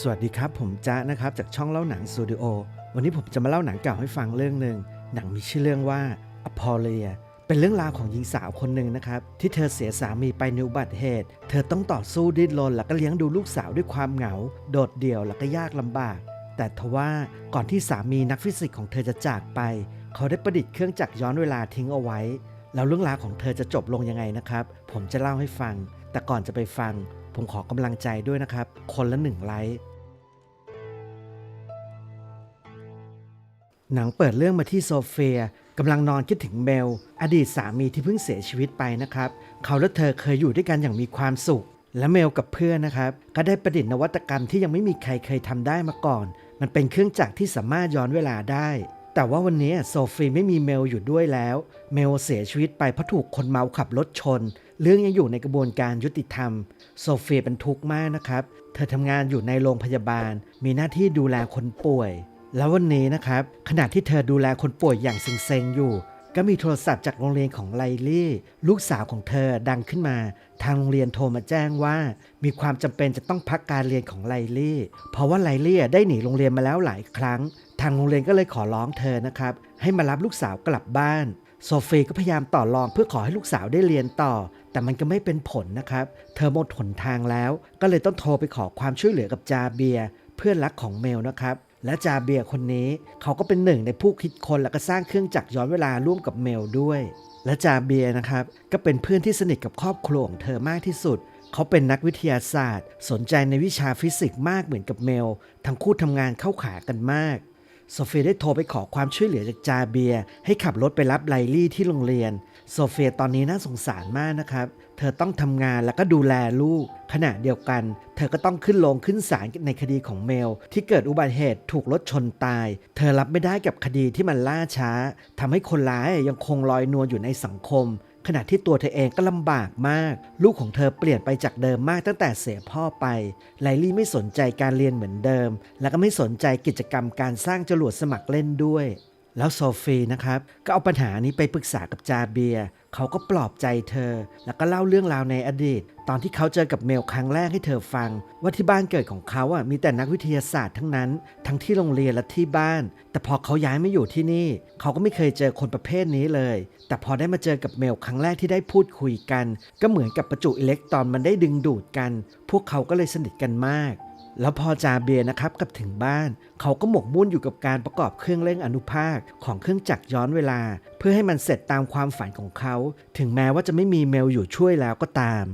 สวัสดีครับ ผมจ๊ะนะครับจากช่องเล่าหนังสตูดิโอวันนี้ผมจะมาเล่าหนังเก่าให้ฟังเรื่องหนึ่งหนังมีชื่อเรื่องว่าอพอลเลียเป็นเรื่องราวของหญิงสาวคนหนึ่งนะครับ ที่เธอเสียสามีไปในอุบัติเหตุ เธอต้องต่อสู้ดิ้นรนแล้วก็เลี้ยงดูลูกสาวด้วยความเหงา โดดเดี่ยวแล้วก็ยากลำบาก แต่ทว่าก่อนที่สามีนักฟิสิกส์ของเธอจะจากไป เขาได้ประดิษฐ์เครื่องจักรย้อนเวลาทิ้งเอาไว้ แล้วเรื่องราวของเธอจะจบลงยังไงนะครับ ผมจะเล่าให้ฟัง แต่ก่อนจะไปฟัง ผมขอกำลังใจด้วยนะครับ คนละหนึ่งไลค์หนังเปิดเรื่องมาที่โซเฟียกำลังนอนคิดถึงเมลอดีตสามีที่เพิ่งเสียชีวิตไปนะครับ เขาและเธอเคยอยู่ด้วยกันอย่างมีความสุข และเมลกับเพื่อนนะครับ ก็ได้ประดิษฐ์นวัตกรรมที่ยังไม่มีใครเคยทำได้มาก่อน มันเป็นเครื่องจักรที่สามารถย้อนเวลาได้ แต่ว่าวันนี้โซฟีไม่มีเมลอยู่ด้วยแล้ว เมลเสียชีวิตไปเพราะถูกคนเมาขับรถชน เรื่องยังอยู่ในกระบวนการยุติธรรม โซเฟียเป็นทุกข์มากนะครับ เธอทำงานอยู่ในโรงพยาบาล มีหน้าที่ดูแลคนป่วย แล้ววันนี้นะครับ ขณะที่เธอดูแลคนป่วยอย่างเซ็งๆอยู่ ก็มีโทรศัพท์จากโรงเรียนของไลลี่ ลูกสาวของเธอดังขึ้นมา ทางโรงเรียนโทรมาแจ้งว่า มีความจำเป็นจะต้องพักการเรียนของไลลี่ เพราะว่าไลลี่ได้หนีโรงเรียนมาแล้วหลายครั้ง ทางโรงเรียนก็เลยขอร้องเธอนะครับ ให้มารับลูกสาวกลับบ้าน โซฟีก็พยายามต่อรองเพื่อขอให้ลูกสาวได้เรียนต่อ แต่มันก็ไม่เป็นผลนะครับ เธอหมดหนทางแล้ว ก็เลยต้องโทรไปขอความช่วยเหลือกับจาเบีย เพื่อนรักของเมลนะครับและจาเบียคนนี้เขาก็เป็นหนึ่งในผู้คิดคนและก็สร้างเครื่องจักรย้อนเวลาร่วมกับเมลด้วย และจาเบียนะครับก็เป็นเพื่อนที่สนิทกับครอบครัวของเธอมากที่สุด เขาเป็นนักวิทยาศาสตร์ สนใจในวิชาฟิสิกส์มากเหมือนกับเมล ทั้งคู่ทำงานเข้าขากันมาก โซเฟียได้โทรไปขอความช่วยเหลือจากจาเบียให้ขับรถไปรับไลลี่ที่โรงเรียน โซเฟียตอนนี้น่าสงสารมากนะครับ เธอต้องทำงานแล้วก็ดูแลลูก ขณะเดียวกัน เธอก็ต้องขึ้นลงขึ้นศาลในคดีของเมล ที่เกิดอุบัติเหตุถูกรถชนตาย เธอรับไม่ได้กับคดีที่มันล่าช้าทำให้คนร้ายยังคงลอยนวลอยู่ในสังคม ขณะที่ตัวเธอเองก็ลำบากมาก ลูกของเธอเปลี่ยนไปจากเดิมมากตั้งแต่เสียพ่อไป ไลลี่ไม่สนใจการเรียนเหมือนเดิม และก็ไม่สนใจกิจกรรมการสร้างจรวดสมัครเล่นด้วย แล้วโซฟีนะครับ ก็เอาปัญหานี้ไปปรึกษากับจาเบีย เขาก็ปลอบใจเธอ แล้วก็เล่าเรื่องราวในอดีต ตอนที่เขาเจอกับเมลครั้งแรกให้เธอฟัง ว่าที่บ้านเกิดของเขาอะมีแต่นักวิทยาศาสตร์ทั้งนั้น ทั้งที่โรงเรียนและที่บ้าน แต่พอเขาย้ายมาอยู่ที่นี่ เขาก็ไม่เคยเจอคนประเภทนี้เลย แต่พอได้มาเจอกับเมลครั้งแรกที่ได้พูดคุยกัน ก็เหมือนกับประจุอิเล็กตรอนมันได้ดึงดูดกัน พวกเขาก็เลยสนิทกันมาก แล้วพอจาเบียนะครับกลับถึงบ้าน เขาก็หมกมุ่นอยู่กับการประกอบเครื่องเร่งอนุภาคของเครื่องจักรย้อนเวลา เพื่อให้มันเสร็จตามความฝันของเขา ถึงแม้ว่าจะไม่มีเมลอยู่ช่วยแล้วก็ตาม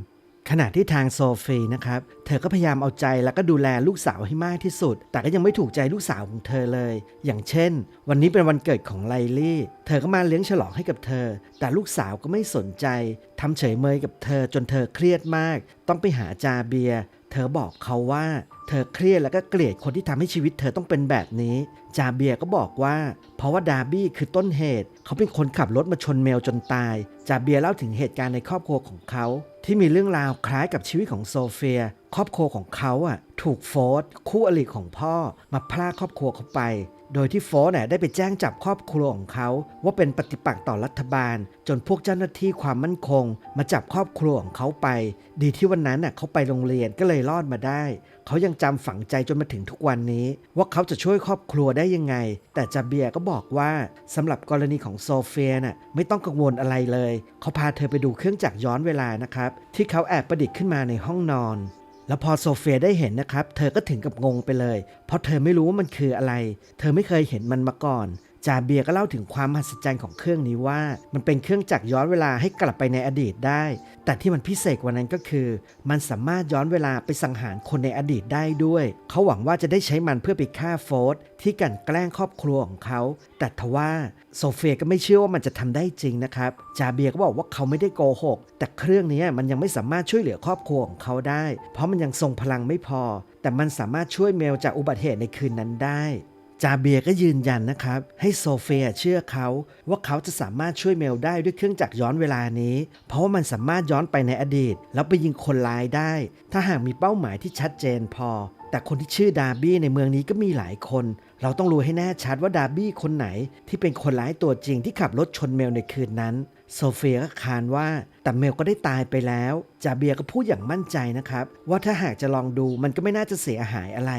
ขณะที่ทางโซฟีนะครับ เธอก็พยายามเอาใจแล้วก็ดูแลลูกสาวให้มากที่สุด แต่ก็ยังไม่ถูกใจลูกสาวของเธอเลย อย่างเช่น วันนี้เป็นวันเกิดของไลลี่ เธอก็มาเลี้ยงฉลองให้กับเธอ แต่ลูกสาวก็ไม่สนใจทำเฉยเมยกับเธอจนเธอเครียดมาก ต้องไปหาจาเบีย เธอบอกเขาว่า เธอเครียดแล้วก็เกลียดคนที่ทำให้ชีวิตเธอต้องเป็นแบบนี้ จาเบียก็บอกว่า เพราะว่าดาร์บี้คือต้นเหตุ เขาเป็นคนขับรถมาชนเมลจนตาย จาเบียเล่าถึงเหตุการณ์ในครอบครัวของเขา ที่มีเรื่องราวคล้ายกับชีวิตของโซเฟีย ครอบครัวของเขาอะถูกโฟร์ธคู่อริของพ่อมาพรากครอบครัวเขาไป โดยที่โฟร์เนี่ยได้ไปแจ้งจับครอบครัวของเขา ว่าเป็นปฏิปักษ์ต่อรัฐบาล จนพวกเจ้าหน้าที่ความมั่นคง มาจับครอบครัวของเขาไป ดีที่วันนั้นน่ะเขาไปโรงเรียนก็เลยรอดมาได้ เขายังจำฝังใจจนมาถึงทุกวันนี้ ว่าเขาจะช่วยครอบครัวได้ยังไง แต่จาเบียก็บอกว่าสำหรับกรณีของโซเฟียน่ะไม่ต้องกังวลอะไรเลย เขาพาเธอไปดูเครื่องจักรย้อนเวลานะครับที่เขาแอบประดิษฐ์ขึ้นมาในห้องนอน แล้วพอโซเฟียได้เห็นนะครับ เธอก็ถึงกับงงไปเลย เพราะเธอไม่รู้ว่ามันคืออะไร เธอไม่เคยเห็นมันมาก่อน จาเบียก็เล่าถึงความมหัศจรรย์ของเครื่องนี้ว่า มันเป็นเครื่องจักรย้อนเวลาให้กลับไปในอดีตได้ แต่ที่มันพิเศษกว่านั้นก็คือ มันสามารถย้อนเวลาไปสังหารคนในอดีตได้ด้วย เขาหวังว่าจะได้ใช้มันเพื่อไปฆ่าโฟร์ที่กันแกล้งครอบครัวของเขา แต่ทว่าโซเฟียก็ไม่เชื่อว่ามันจะทำได้จริงนะครับ จาเบียก็บอกว่าเขาไม่ได้โกหก แต่เครื่องนี้มันยังไม่สามารถช่วยเหลือครอบครัวของเขาได้ เพราะมันยังทรงพลังไม่พอ แต่มันสามารถช่วยเมลจากอุบัติเหตุในคืนนั้นได้ จาเบียก็ยืนยันนะครับ ให้โซเฟียเชื่อเขา ว่าเขาจะสามารถช่วยเมลได้ด้วยเครื่องจักรย้อนเวลานี้ เพราะว่ามันสามารถย้อนไปในอดีต แล้วไปยิงคนร้ายได้ ถ้าหากมีเป้าหมายที่ชัดเจนพอ แต่คนที่ชื่อดาร์บี้ในเมืองนี้ก็มีหลายคน เราต้องรู้ให้แน่ชัดว่าดาร์บี้คนไหน ที่เป็นคนร้ายตัวจริงที่ขับรถชนเมลในคืนนั้นโซเฟียก็คานว่าแต่เมลก็ได้ตายไปแล้ว จาเบียก็พูดอย่างมั่นใจนะครับ ว่าถ้าหากจะลองดูมันก็ไม่น่าจะเสียหายอะไร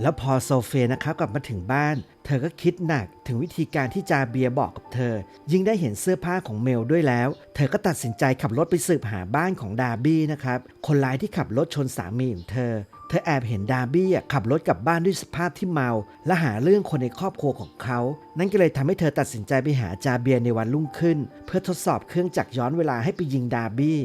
แล้วพอโซเฟียนะครับกลับมาถึงบ้าน เธอก็คิดหนักถึงวิธีการที่จาเบียบอกกับเธอ ยิ่งได้เห็นเสื้อผ้าของเมลด้วยแล้ว เธอก็ตัดสินใจขับรถไปสืบหาบ้านของดาร์บี้นะครับ คนร้ายที่ขับรถชนสามีของเธอ เธอแอบเห็นดาร์บี้ขับรถกลับบ้านด้วยสภาพที่เมา และหาเรื่องคนในครอบครัวของเขา นั่นก็เลยทำให้เธอตัดสินใจไปหาจาเบียในวันรุ่งขึ้น เพื่อทดสอบเครื่องจักรย้อนเวลาให้ไปยิงดาร์บี้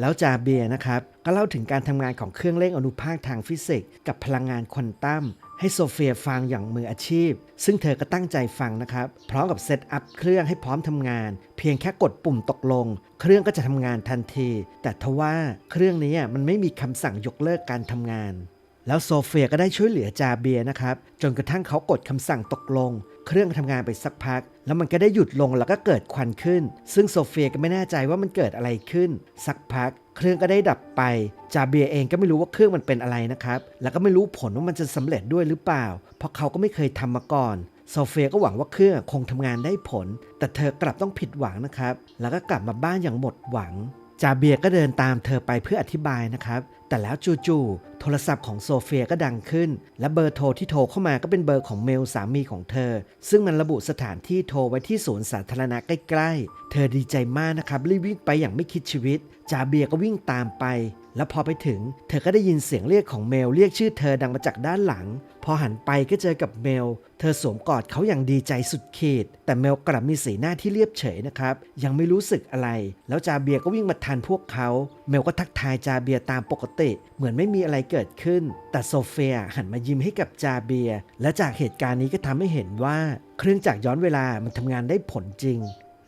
แล้วจาเบียนะครับก็เล่าถึงการทำงานของเครื่องเร่งอนุภาคทางฟิสิกส์กับพลังงานควอนตัมให้โซเฟียฟังอย่างมืออาชีพ ซึ่งเธอก็ตั้งใจฟังนะครับ พร้อมกับเซตอัพเครื่องให้พร้อมทำงาน เพียงแค่กดปุ่มตกลง เครื่องก็จะทำงานทันที แต่ทว่าเครื่องนี้มันไม่มีคำสั่งยกเลิกการทำงาน แล้วโซเฟียก็ได้ช่วยเหลือจาเบียนะครับ จนกระทั่งเขากดคำสั่งตกลง เครื่องทำงานไปสักพัก แล้วมันก็ได้หยุดลงแล้วก็เกิดควันขึ้น ซึ่งโซเฟียก็ไม่แน่ใจว่ามันเกิดอะไรขึ้น สักพัก เครื่องก็ได้ดับไป จาเบียเองก็ไม่รู้ว่าเครื่องมันเป็นอะไรนะครับ แล้วก็ไม่รู้ผลว่ามันจะสำเร็จด้วยหรือเปล่า เพราะเขาก็ไม่เคยทำมาก่อนโซเฟียก็หวังว่าเครื่องคงทำงานได้ผล แต่เธอกลับต้องผิดหวังนะครับ แล้วก็กลับมาบ้านอย่างหมดหวัง จาเบียก็เดินตามเธอไปเพื่ออธิบายนะครับ แต่แล้วจู่ๆ โทรศัพท์ของโซเฟียก็ดังขึ้น และเบอร์โทรที่โทรเข้ามาก็เป็นเบอร์ของเมลสามีของเธอ ซึ่งมันระบุสถานที่โทรไว้ที่ศูนย์สาธารณะใกล้ๆ เธอดีใจมากนะครับรีบวิ่งไปอย่างไม่คิดชีวิต จาเบียก็วิ่งตามไป แล้วพอไปถึง เธอก็ได้ยินเสียงเรียกของเมลเรียกชื่อเธอดังมาจากด้านหลัง พอหันไปก็เจอกับเมล เธอสวมกอดเขาอย่างดีใจสุดขีด แต่เมลกลับมีสีหน้าที่เรียบเฉยนะครับ ยังไม่รู้สึกอะไร แล้วจาเบียก็วิ่งมาทันพวกเขา เมลก็ทักทายจาเบียตามปกติ เหมือนไม่มีอะไรเกิดขึ้น แต่โซเฟียหันมายิ้มให้กับจาเบีย และจากเหตุการณ์นี้ก็ทำให้เห็นว่า เครื่องจักรย้อนเวลามันทำงานได้ผลจริง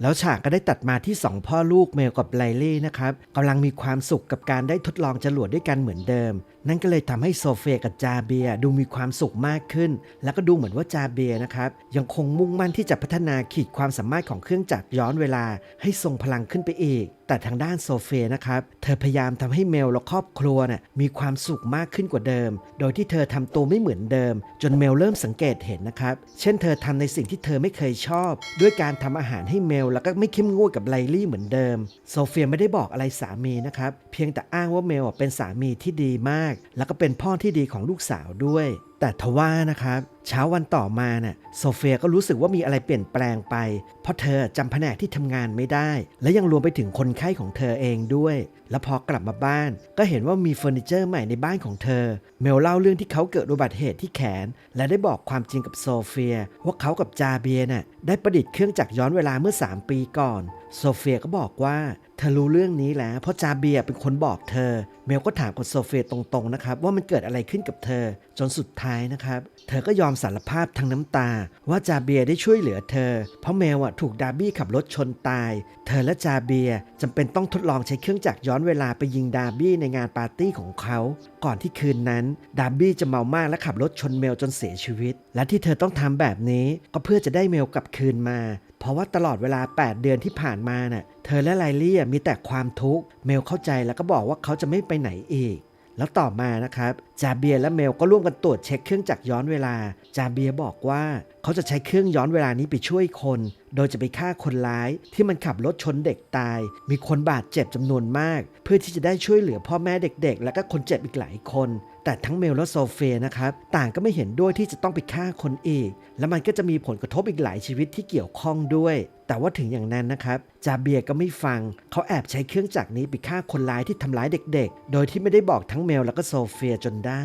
แล้วฉากก็ได้ตัดมาที่สองพ่อลูกเมลกับไลลี่นะครับกำลังมีความสุขกับการได้ทดลองจรวดด้วยกันเหมือนเดิมนั่นก็เลยทำให้โซเฟียกับจาเบียดูมีความสุขมากขึ้น แล้วก็ดูเหมือนว่าจาเบียนะครับ ยังคงมุ่งมั่นที่จะพัฒนาขีดความสามารถของเครื่องจักรย้อนเวลา ให้ทรงพลังขึ้นไปอีก แต่ทางด้านโซเฟียนะครับ เธอพยายามทำให้เมลและครอบครัวน่ะมีความสุขมากขึ้นกว่าเดิม โดยที่เธอทำตัวไม่เหมือนเดิม จนเมลเริ่มสังเกตเห็นนะครับ เช่น เธอทำในสิ่งที่เธอไม่เคยชอบ ด้วยการทำอาหารให้เมลแล้วก็ไม่เข้มงวดกับไลลี่เหมือนเดิม โซเฟียไม่ได้บอกอะไรสามีนะครับ เพียงแต่อ้างว่าเมลเป็นสามีที่ดีมากแล้วก็เป็นพ่อที่ดีของลูกสาวด้วย แต่ทว่านะครับ เช้าวันต่อมาเน่ะโซเฟียก็รู้สึกว่ามีอะไรเปลี่ยนแปลงไป เพราะเธอจำแผนกที่ทำงานไม่ได้ และยังรวมไปถึงคนไข้ของเธอเองด้วย แล้วพอกลับมาบ้าน ก็เห็นว่ามีเฟอร์นิเจอร์ใหม่ในบ้านของเธอ เมลเล่าเรื่องที่เขาเกิดอุบัติเหตุที่แขน และได้บอกความจริงกับโซเฟียว่าเขากับจาเบียน่ะได้ประดิษฐ์เครื่องจักรย้อนเวลาเมื่อ 3 ปีก่อนโซเฟียก็บอกว่า ธอรู้เรื่องนี้แล้วเพราะจาเบียเป็นคนบอกเธอ เมลก็ถามกับโซเฟียตรงๆนะครับว่ามันเกิดอะไรขึ้นกับเธอ จนสุดท้ายนะครับ เธอก็ยอมสารภาพทั้งน้ำตา ว่าจาเบียได้ช่วยเหลือเธอ เพราะเมลอะถูกดาบี้ขับรถชนตาย เธอและจาเบียจำเป็นต้องทดลองใช้เครื่องจักรย้อนเวลาไปยิงดาบี้ในงานปาร์ตี้ของเขา ก่อนที่คืนนั้น ดาบี้จะเมามากและขับรถชนเมลจนเสียชีวิต และที่เธอต้องทำแบบนี้ก็เพื่อจะได้เมลกลับคืนมา เพราะว่าตลอดเวลา 8 เดือนที่ผ่านมาเน่ะเธอและไลลี่มีแต่ความทุกข์เมลเข้าใจแล้วก็บอกว่าเขาจะไม่ไปไหนอีก แล้วต่อมานะครับจาเบียและเมลก็ร่วมกันตรวจเช็คเครื่องจักรย้อนเวลา จาเบียบอกว่าเขาจะใช้เครื่องย้อนเวลานี้ไปช่วยคน โดยจะไปฆ่าคนร้ายที่มันขับรถชนเด็กตาย มีคนบาดเจ็บจำนวนมาก เพื่อที่จะได้ช่วยเหลือพ่อแม่เด็กๆ และก็คนเจ็บอีกหลายคน แต่ทั้งเมลและโซเฟียนะครับ ต่างก็ไม่เห็นด้วยที่จะต้องไปฆ่าคนอีก และมันก็จะมีผลกระทบอีกหลายชีวิตที่เกี่ยวข้องด้วย แต่ว่าถึงอย่างนั้นนะครับ จาเบียก็ไม่ฟัง เขาแอบใช้เครื่องจักรนี้ไปฆ่าคนร้ายที่ทำร้ายเด็กๆ โดยที่ไม่ได้บอกทั้งเมลแล้วก็โซเฟียจนได้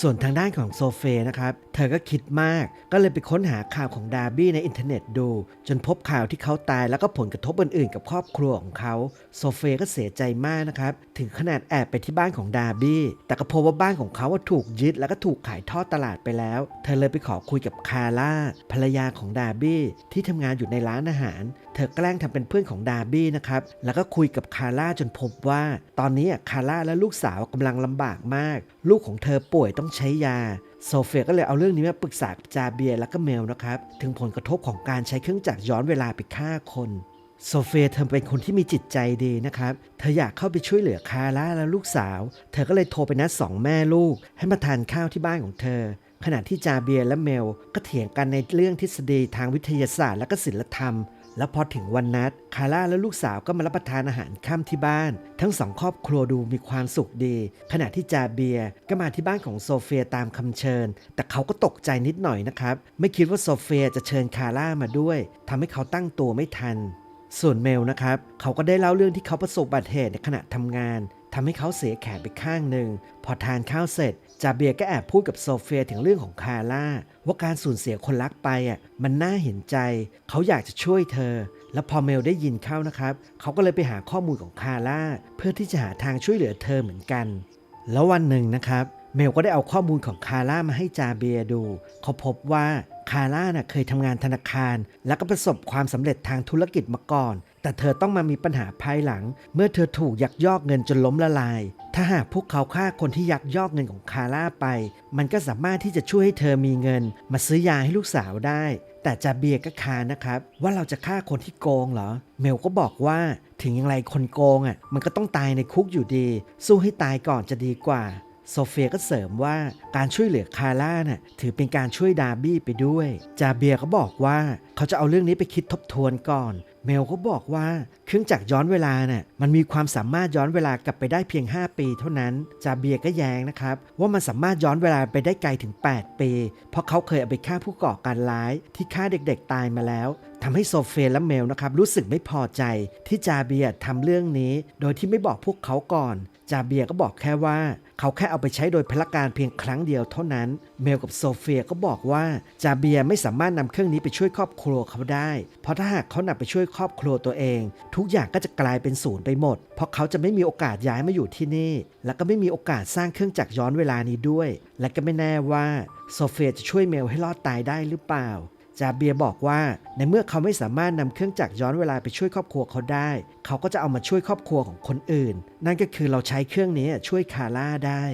ส่วนทางด้านของโซเฟนะครับ เธอก็คิดมาก ก็เลยไปค้นหาข่าวของดาร์บี้ในอินเทอร์เน็ตดู จนพบข่าวที่เขาตายแล้วก็ผลกระทบอื่นๆ กับครอบครัวของเขา โซเฟก็เสียใจมากนะครับ ถึงขนาดแอบไปที่บ้านของดาร์บี้ แต่ก็พบว่าบ้านของเขาว่าถูกยึดแล้วก็ถูกขายทอดตลาดไปแล้ว เธอเลยไปขอคุยกับคาร่าภรรยาของดาร์บี้ที่ทำงานอยู่ในร้านอาหาร เธอแกล้งทำเป็นเพื่อนของดาร์บี้นะครับ แล้วก็คุยกับคาร่าจนพบว่า ตอนนี้คาร่าและลูกสาวกำลังลำบากมาก ลูกของเธอป่วยต้องใช้ยา โซเฟียก็เลยเอาเรื่องนี้มาปรึกษาจาเบียและก็เมลนะครับ ถึงผลกระทบของการใช้เครื่องจักรย้อนเวลาไปฆ่าคนโซเฟียเธอเป็นคนที่มีจิตใจดีนะครับ เธออยากเข้าไปช่วยเหลือคาร่าและลูกสาว เธอก็เลยโทรไปนัดสองแม่ลูก ให้มาทานข้าวที่บ้านของเธอ ขณะที่จาเบียและเมล ก็เถียงกันในเรื่องทฤษฎีทางวิทยาศาสตร์และก็ศิลธรรม แล้วพอถึงวันนัด คาร่าและลูกสาวก็มารับประทานอาหารค่ำที่บ้าน ทั้งสองครอบครัวดูมีความสุขดี ขณะที่จาเบียก็มาที่บ้านของโซเฟียตามคำเชิญ แต่เขาก็ตกใจนิดหน่อยนะครับ ไม่คิดว่าโซเฟียจะเชิญคาร่ามาด้วยทำให้เขาตั้งตัวไม่ทัน ส่วนเมลนะครับ เขาก็ได้เล่าเรื่องที่เขาประสบอุบัติเหตุในขณะทำงานทำให้เขาเสียแขนไปข้างหนึ่ง พอทานข้าวเสร็จ จาเบียก็แอบพูดกับโซเฟียถึงเรื่องของคาร่าว่าการสูญเสียคนรักไปอะมันน่าเห็นใจ เขาอยากจะช่วยเธอ แล้วพอเมลได้ยินเข้านะครับ เขาก็เลยไปหาข้อมูลของคาร่าเพื่อที่จะหาทางช่วยเหลือเธอเหมือนกัน แล้ววันหนึ่งนะครับ เมลก็ได้เอาข้อมูลของคาร่ามาให้จาเบียดู เขาพบว่า คาร่าน่ะเคยทำงานธนาคาร แล้วก็ประสบความสำเร็จทางธุรกิจมาก่อน แต่เธอต้องมามีปัญหาภายหลัง เมื่อเธอถูกยักยอกเงินจนล้มละลาย ถ้าหากพวกเขาฆ่าคนที่ยักยอกเงินของคาร่าไป มันก็สามารถที่จะช่วยให้เธอมีเงิน มาซื้อยาให้ลูกสาวได้ แต่จาเบียก็คานะครับ ว่าเราจะฆ่าคนที่โกงเหรอ เมลก็บอกว่าถึงอย่างไรคนโกงอะมันก็ต้องตายในคุกอยู่ดี สู้ให้ตายก่อนจะดีกว่า โซเฟียก็เสริมว่าการช่วยเหลือคาร่าน่ะถือเป็นการช่วยดาร์บี้ไปด้วย จาเบียก็บอกว่าเขาจะเอาเรื่องนี้ไปคิดทบทวนก่อน เมลก็บอกว่าเครื่องจักรย้อนเวลาน่ะมันมีความสามารถย้อนเวลากลับไปได้เพียง 5 ปีเท่านั้น จาเบียก็แย้งนะครับ ว่ามันสามารถย้อนเวลาไปได้ไกลถึง 8 ปี เพราะเขาเคยเอาไปฆ่าผู้ก่อการร้ายที่ฆ่าเด็กๆตายมาแล้วทำให้โซเฟียและเมลนะครับรู้สึกไม่พอใจที่จาเบียทำเรื่องนี้ โดยที่ไม่บอกพวกเขาก่อน จาเบียก็บอกแค่ว่า เขาแค่เอาไปใช้โดยพลการเพียงครั้งเดียวเท่านั้น เมลกับโซเฟียก็บอกว่าจาเบียไม่สามารถนำเครื่องนี้ไปช่วยครอบครัวเขาได้ เพราะถ้าหากเขานำไปช่วยครอบครัวตัวเอง ทุกอย่างก็จะกลายเป็นศูนย์ไปหมด เพราะเขาจะไม่มีโอกาสย้ายมาอยู่ที่นี่ และก็ไม่มีโอกาสสร้างเครื่องจักรย้อนเวลานี้ด้วย และก็ไม่แน่ว่าโซเฟียจะช่วยเมลให้รอดตายได้หรือเปล่า จาเบียบอกว่า ในเมื่อเขาไม่สามารถนำเครื่องจักรย้อนเวลาไปช่วยครอบครัวเขาได้ เขาก็จะเอามาช่วยครอบครัวของคนอื่น นั่นก็คือเราใช้เครื่องนี้ช่วยคาร่าได้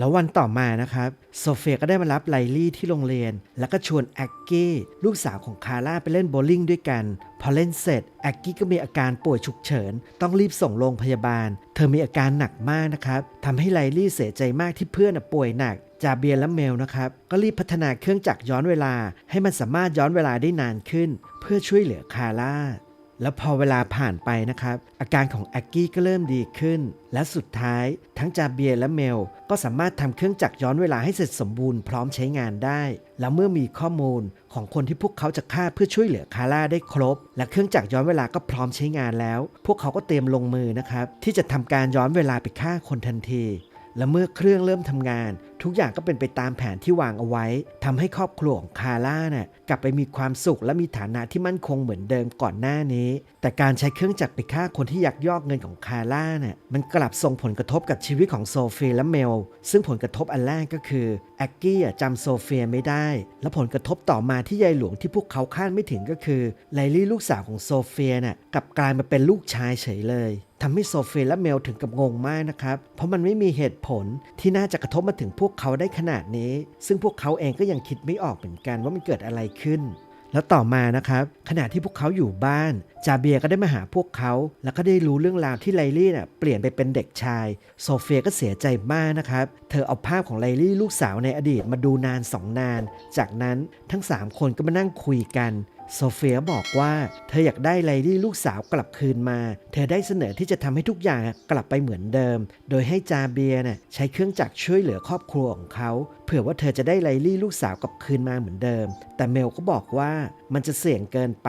แล้ววันต่อมานะครับโซเฟียก็ได้มารับไลลี่ที่โรงเรียน แล้วก็ชวนแอ็กกี้ลูกสาวของคาร่าไปเล่นโบลิ่งด้วยกัน พอเล่นเสร็จแอ็กกี้ก็มีอาการป่วยฉุกเฉิน ต้องรีบส่งโรงพยาบาล เธอมีอาการหนักมากนะครับทำให้ไลลี่เสียใจมากที่เพื่อนป่วยหนักจาเบียและเมลนะครับ ก็รีบพัฒนาเครื่องจักรย้อนเวลา ให้มันสามารถย้อนเวลาได้นานขึ้น เพื่อช่วยเหลือคาร่า แล้วพอเวลาผ่านไปนะครับ อาการของแอกกี้ก็เริ่มดีขึ้น และสุดท้ายทั้งจาเบียและเมล ก็สามารถทำเครื่องจักรย้อนเวลาให้เสร็จสมบูรณ์พร้อมใช้งานได้ แล้วเมื่อมีข้อมูลของคนที่พวกเขาจะฆ่าเพื่อช่วยเหลือคาร่าได้ครบ และเครื่องจักรย้อนเวลาก็พร้อมใช้งานแล้ว พวกเขาก็เตรียมลงมือนะครับที่จะทำการย้อนเวลาไปฆ่าคนทันที และเมื่อเครื่องเริ่มทำงาน ทุกอย่างก็เป็นไปตามแผนที่วางเอาไว้ทำให้ครอบครัวของคาร่าน่ะกลับไปมีความสุขและมีฐานะที่มั่นคงเหมือนเดิมก่อนหน้านี้ แต่การใช้เครื่องจักรไปฆ่าคนที่ยักยอกเงินของคาร่าน่ะมันกลับส่งผลกระทบกับชีวิตของโซเฟียและเมล ซึ่งผลกระทบอันแรกก็คือแอกกี้จำโซเฟียไม่ได้ และผลกระทบต่อมาที่ยายหลวงที่พวกเขาคาดไม่ถึงก็คือไลลี่ลูกสาวของโซเฟียน่ะกลับกลายมาเป็นลูกชายเฉยเลยทำให้โซเฟียและเมลถึงกับงงมากนะครับ เพราะมันไม่มีเหตุผลที่น่าจะกระทบมาถึงพวกกเขาได้ขนาดนี้ ซึ่งพวกเขาเองก็ยังคิดไม่ออกเหมือนกันว่ามันเกิดอะไรขึ้น แล้วต่อมานะครับ ขณะที่พวกเขาอยู่บ้าน จาเบียก็ได้มาหาพวกเขา แล้วก็ได้รู้เรื่องราวที่ไลลี่น่ะเปลี่ยนไปเป็นเด็กชาย โซเฟียก็เสียใจมากนะครับ เธอเอาภาพของไลลี่ลูกสาวในอดีตมาดูนานสองนาน จากนั้นทั้ง 3 คนก็มานั่งคุยกัน โซเฟียบอกว่าเธออยากได้ไลลี่ลูกสาวกลับคืนมา เธอได้เสนอที่จะทำให้ทุกอย่างกลับไปเหมือนเดิม โดยให้จาเบียน่ะใช้เครื่องจักรช่วยเหลือครอบครัวของเขา เผื่อว่าเธอจะได้ไลลี่ลูกสาวกลับคืนมาเหมือนเดิม แต่เมลก็บอกว่ามันจะเสี่ยงเกินไป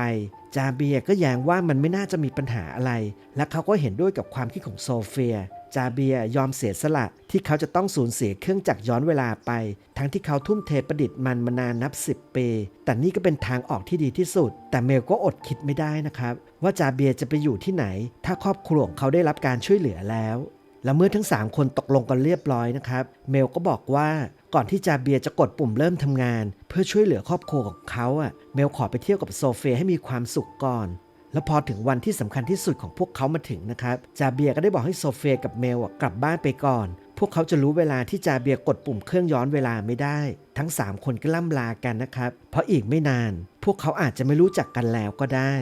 จาเบียก็แย้งว่ามันไม่น่าจะมีปัญหาอะไร และเขาก็เห็นด้วยกับความคิดของโซเฟีย จาเบียยอมเสียสละที่เขาจะต้องสูญเสียเครื่องจักรย้อนเวลาไป ทั้งที่เขาทุ่มเทประดิษฐ์มันมานานนับ 10 ปี แต่นี่ก็เป็นทางออกที่ดีที่สุด แต่เมลก็อดคิดไม่ได้นะครับ ว่าจาเบียจะไปอยู่ที่ไหน ถ้าครอบครัวของเขาได้รับการช่วยเหลือแล้ว และเมื่อทั้ง 3 คนตกลงกันเรียบร้อยนะครับ เมลก็บอกว่าก่อนที่จาเบียจะกดปุ่มเริ่มทำงาน เพื่อช่วยเหลือครอบครัวของเขาอะเมลขอไปเที่ยวกับโซเฟียให้มีความสุขก่อน แล้วพอถึงวันที่สำคัญที่สุดของพวกเขามาถึงนะครับจาเบียก็ได้บอกให้โซเฟียกับเมลกลับบ้านไปก่อน พวกเขาจะรู้เวลาที่จาเบียกดปุ่มเครื่องย้อนเวลาไม่ได้ ทั้ง 3 คนก็ล่ำลากันนะครับ เพราะอีกไม่นาน พวกเขาอาจจะไม่รู้จักกันแล้วก็ได้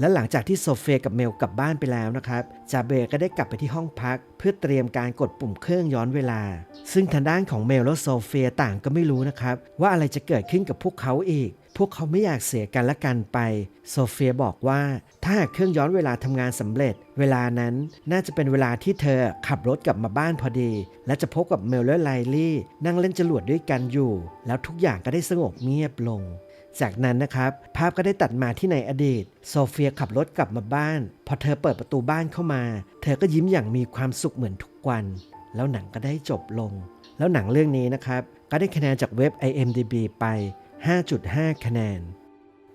และหลังจากที่โซเฟียกับเมลกลับบ้านไปแล้วนะครับจาเบร์ก็ได้กลับไปที่ห้องพัก เพื่อเตรียมการกดปุ่มเครื่องย้อนเวลา ซึ่งทางด้านของเมลและโซเฟียต่างก็ไม่รู้นะครับว่าอะไรจะเกิดขึ้นกับพวกเขาอีก พวกเขาไม่อยากเสียกันและกันไป โซเฟียบอกว่า ถ้าหากเครื่องย้อนเวลาทำงานสำเร็จ เวลานั้นน่าจะเป็นเวลาที่เธอขับรถกลับมาบ้านพอดี และจะพบกับเมลและไลลี่ นั่งเล่นจรวดด้วยกันอยู่ แล้วทุกอย่างก็ได้สงบเงียบลงจากนั้นนะครับ ภาพก็ได้ตัดมาที่ในอดีต โซเฟียขับรถกลับมาบ้าน พอเธอเปิดประตูบ้านเข้ามา เธอก็ยิ้มอย่างมีความสุขเหมือนทุกวัน แล้วหนังก็ได้จบลง แล้วหนังเรื่องนี้นะครับ ก็ได้คะแนนจากเว็บ IMDB ไป 5.5 คะแนน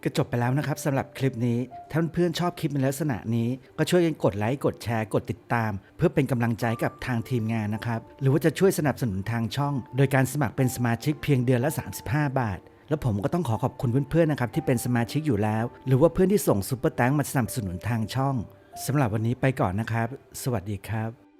ก็จบไปแล้วนะครับสำหรับคลิปนี้ถ้าเพื่อนชอบคลิปในลักษณะนี้ ก็ช่วยกันกดไลค์กดแชร์กดติดตาม เพื่อเป็นกำลังใจกับทางทีมงานนะครับ หรือว่าจะช่วยสนับสนุนทางช่อง โดยการสมัครเป็นสมาชิกเพียงเดือนละ 35 บาทแล้วผมก็ต้องขอขอบคุณเพื่อนๆนะครับที่เป็นสมาชิกอยู่แล้ว หรือว่าเพื่อนที่ส่งซุปเปอร์แตงมาสนับสนุนทางช่องสำหรับวันนี้ไปก่อนนะครับ สวัสดีครับ